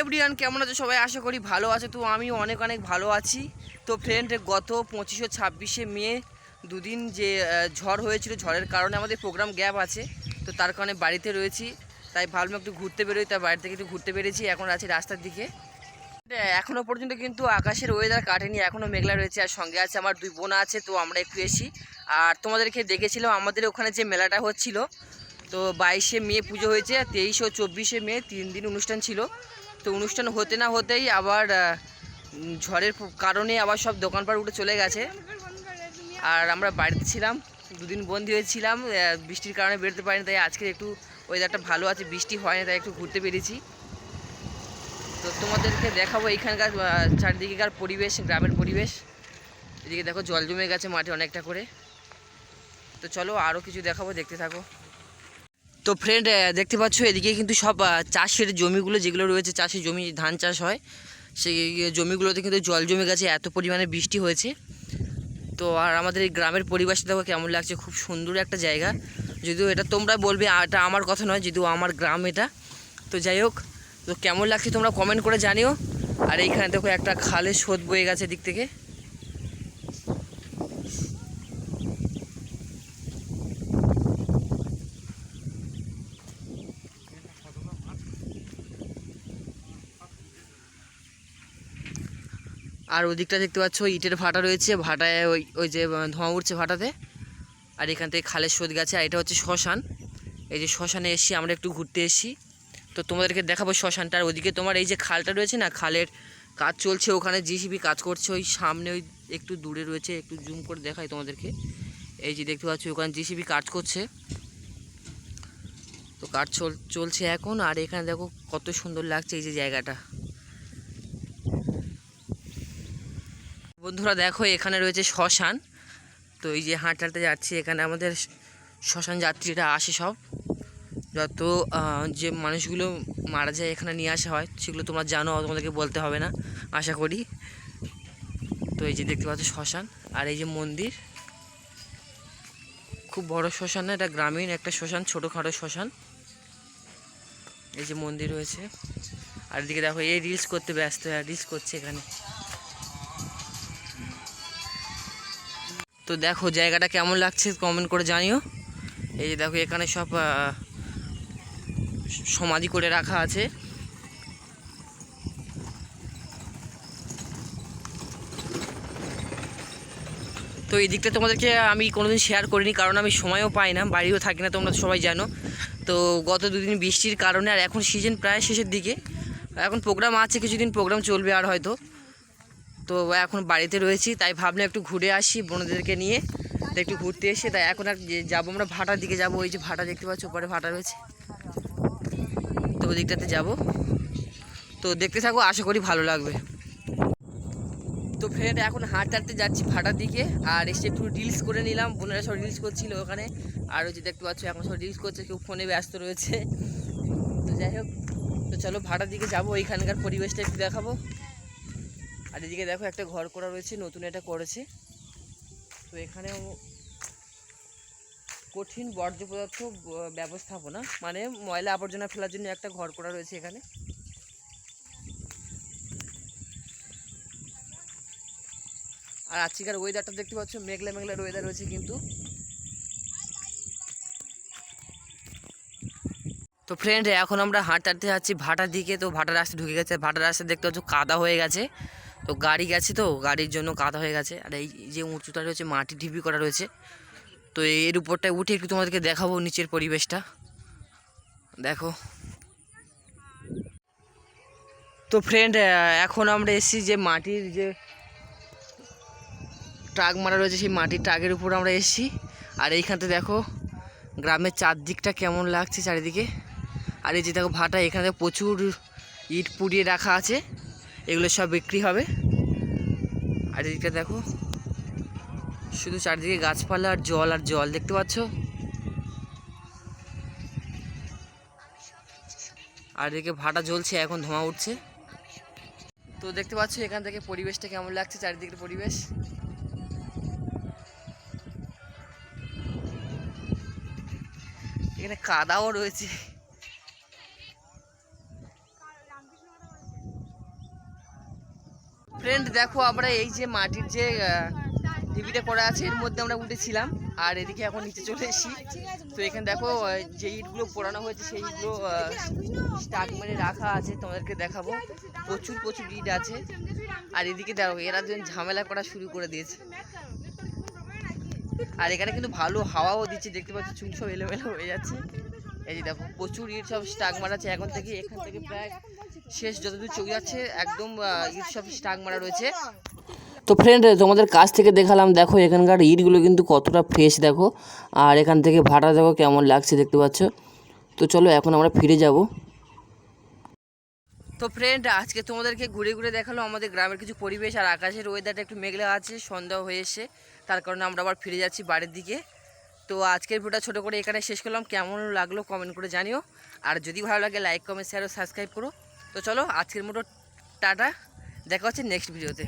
Everyone কেমন আছো? সবাই আশা করি ভালো আছে। তো আমি অনেক অনেক ভালো আছি। তো ফ্রেন্ড গত পঁচিশে ছাব্বিশে মে দুদিন যে ঝড় হয়েছিল, ঝড়ের কারণে আমাদের প্রোগ্রাম গ্যাপ আছে। তো তার কারণে বাড়িতে রয়েছি। তাই ভাবলাম একটু ঘুরতে বেরোই, তাই বাড়ি থেকে একটু ঘুরতে বেরিয়েছি। এখন আছি রাস্তার দিকে। এখনও পর্যন্ত কিন্তু আকাশের ওয়েদার কাটেনি এখনও মেঘলা রয়েছে। আর সঙ্গে আছে আমার দুই বোন আছে, তো আমরা একটু এসি। আর তোমাদেরকে দেখেছিলাম আমাদের ওখানে যে মেলাটা হচ্ছিল। তো বাইশে মে পুজো হয়েছে তেইশ ও চব্বিশে মে তিন দিন অনুষ্ঠান ছিল। তো অনুষ্ঠান হতে না হতেই আবার ঝড়ের কারণে আবার সব দোকানপাট উঠে চলে গেছে। আর আমরা বাড়িতে ছিলাম, দুদিন বন্দি হয়েছিলাম বৃষ্টির কারণে বেরোতে পারিনি, তাই আজকে একটু ওয়েদারটা ভালো আছে, বৃষ্টি হয়নি, তাই একটু ঘুরতে পেরেছি। তো তোমাদেরকে দেখাবো এইখানকার চারিদিকেকার পরিবেশ, গ্রামের পরিবেশ। এদিকে দেখো জল জমে গেছে মাঠে অনেকটা করে। তো চলো আরও কিছু দেখাবো, দেখতে থাকো। তো ফ্রেন্ড দেখতে পাচ্ছ এদিকে কিন্তু সব চাষের জমিগুলো যেগুলো রয়েছে চাষের জমি, ধান চাষ হয়, সেই জমিগুলোতে কিন্তু জল জমে গেছে, এত পরিমাণে বৃষ্টি হয়েছে। তো আর আমাদের এই গ্রামের পরিবেশটা দেখো কেমন লাগছে, খুব সুন্দর একটা জায়গা। যদিও এটা তোমরা বলবে এটা আমার কথা নয়, যদিও আমার গ্রাম এটা। তো যাই হোক, তো কেমন লাগছে তোমরা কমেন্ট করে জানিও। আর এইখানে দেখো একটা খালে স্রোত বয়ে গেছে দিক থেকে। আর ওদিকটা দেখতে পাচ্ছ, ইটের ভাটা রয়েছে, ভাটায় ওই ওই যে ধোঁয়া উঠছে ভাটাতে। আর এখান থেকে খালের স্রোত গেছে, আর এটা হচ্ছে শ্মশান। এই যে শ্মশানে এসছি, আমরা একটু ঘুরতে এসেছি। তো তোমাদেরকে দেখাবো শ্মশানটা, আর ওদিকে তোমার এই যে খালটা রয়েছে না, খালের কাজ চলছে, ওখানে জিসিবি কাজ করছে, ওই সামনে ওই একটু দূরে রয়েছে, একটু জুম করে দেখাই তোমাদেরকে। এই যে দেখতে পাচ্ছ, ওখানে জিসিবি কাজ করছে। তো কাজ চল, চলছে এখন, আর এখানে দেখো কত সুন্দর লাগছে এই যে জায়গাটা। বন্ধুরা দেখো, এখানে রয়েছে শ্মশান। তো এই যে হাঁটতে যাচ্ছি, এখানে আমাদের শ্মশান যাত্রীরা আসে সব। যত যে মানুষগুলো মারা যায় এখানে নিয়ে আসা হয়, সেগুলো তোমরা জানো, তোমাদেরকে বলতে হবে না, আশা করি। তো এই যে দেখতে পাচ্ছ শ্মশান, আর এই যে মন্দির। খুব বড় শ্মশান না, এটা গ্রামীণ একটা শ্মশান, ছোটোখাটো শ্মশান। এই যে মন্দির রয়েছে। আর এদিকে দেখো, এই রিলস করতে ব্যস্ত রিলস করছে এখানে। তো দেখো জায়গাটা কেমন লাগছে কমেন্ট করে জানিও। এই যে দেখো এখানে সব সমাধি করে রাখা আছে। তো এই দিকটা তোমাদেরকে আমি কোনোদিন শেয়ার করিনি, কারণ আমি সময়ও পাই না, বাড়িও থাকি না, তোমরা সবাই জানো। তো গত দুদিন বৃষ্টির কারণে আর এখন সিজন প্রায় শেষের দিকে। এখন প্রোগ্রাম আছে, কিছুদিন প্রোগ্রাম চলবে আর হয়তো। তো এখন বাড়িতে রয়েছি, তাই ভাবলাম একটু ঘুরে আসি বোনদেরকে নিয়ে। তো একটু ঘুরতে এসে, তাই এখন আর যাব আমরা ভাটার দিকে যাব, ওই যে ভাটা দেখতে পাচ্ছ, ওপরে ভাটা রয়েছে। তো ওই দিকটাতে যাব। তো দেখতে থাকো, আশা করি ভালো লাগবে। তো ফ্রেন্ড এখন হাঁটতে হাঁটতে যাচ্ছি ভাটার দিকে, আর এসে একটু রিলস করে নিলাম। বোনেরা সব রিলস করছিল ওখানে। আর ওই যে দেখতে পাচ্ছ, এখন সব রিলস করছে, কেউ ফোনে ব্যস্ত রয়েছে। তো যাই হোক, তো চলো ভাটার দিকে যাব, ওইখানকার পরিবেশটা একটু দেখাবো। আর এদিকে দেখো একটা ঘর করা রয়েছে, নতুন এটা করেছে। তো এখানেও কঠিন বর্জ্য পদার্থ ব্যবস্থাপনা মানে ময়লা আবর্জনা ফেলার জন্য একটা ঘর করা রয়েছে এখানে। আর আজকের ওয়েদারটা দেখতে পাচ্ছ, মেঘলা মেঘলা ওয়েদার রয়েছে কিন্তু। তো ফ্রেন্ড এখন আমরা হাঁটতে হাঁটতে যাচ্ছি, ভাটার দিকে। তো ভাটার রাস্তা ঢুকে গেছে, ভাটার রাস্তা দেখতে পাচ্ছ, কাদা হয়ে গেছে। তো গাড়ি গেছে তো, গাড়ির জন্য কাদা হয়ে গেছে। আর এই যে উঁচুটা রয়েছে মাটি ঢিপি করা রয়েছে। তো এর উপরটায় উঠে একটু তোমাদেরকে দেখাবো নিচের পরিবেশটা। দেখো। তো ফ্রেন্ড এখন আমরা এসেছি যে মাটির যে ট্রাক মারা রয়েছে, সেই মাটির ট্রাকের উপর আমরা এসেছি। আর এইখানতে দেখো, গ্রামের চারদিকটা কেমন লাগছে চারিদিকে। আর এই যে দেখো ভাটা, এখানে প্রচুর ইট পুড়িয়ে রাখা আছে। এগুলো সব বিক্রি হবে। আর এদিকটা দেখো, শুধু চারিদিকে গাছপালা আর জল আর জল দেখতে পাচ্ছ? আর এদিকে ভাটা জ্বলছে, এখন ধোঁয়া উঠছে। তো দেখতে পাচ্ছ এখান থেকে পরিবেশটা কেমন লাগছে, চারিদিকের পরিবেশ? এখানে কাদাও রয়েছে। ফ্রেন্ড দেখো আমরা এই যে মাটির যে টিভিটা করা আছে, এর মধ্যে আমরা উঠেছিলাম। আর এদিকে এখন নিচে চলে এসেছি। তো এখানে দেখো যে ইটগুলো পোড়ানো হয়েছে সেই ইটগুলো স্টাক মেরে রাখা আছে, তোমাদেরকে দেখাবো। প্রচুর প্রচুর ইট আছে। আর এদিকে দেখো, এরা দুজন ঝামেলা করা শুরু করে দিয়েছে। আর এখানে কিন্তু ভালো হাওয়াও দিচ্ছে, দেখতে পাচ্ছ চুল সব এলোমেলো হয়ে যাচ্ছে। এই যে দেখো প্রচুর ইট সব স্টাক মারা আছে এখন থেকে এখান থেকে প্রায় শেষ যতদূর চোখ যাচ্ছে একদম ইট সব স্টাক মারা রয়েছে। তো ফ্রেন্ড তোমাদের কাছ থেকে দেখালাম দেখো এখানকার ইটগুলো কিন্তু কতটা ফ্রেশ দেখো। আর এখান থেকে ভাড়া দেখো কেমন লাগছে দেখতে পাচ্ছ। তো চলো এখন আমরা ফিরে যাব। তো ফ্রেন্ড আজকে তোমাদেরকে ঘুরে ঘুরে দেখাল আমাদের গ্রামের কিছু পরিবেশ আর আকাশের ওয়েদারটা একটু মেঘলা আছে সন্ধ্যা হয়ে এসে তার কারণে আমরা আবার ফিরে যাচ্ছি বাড়ির দিকে। তো আজকের ভিডিওটা ছোটো করে এখানে শেষ করলাম। কেমন লাগল কমেন্ট করে জানিও। আর যদি ভালো লাগে লাইক কমেন্ট শেয়ার ও সাবস্ক্রাইব করো। তো চলো, আজকের মতো টাটা। দেখা হচ্ছে নেক্সট ভিডিওতে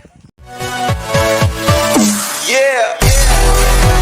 Yeah!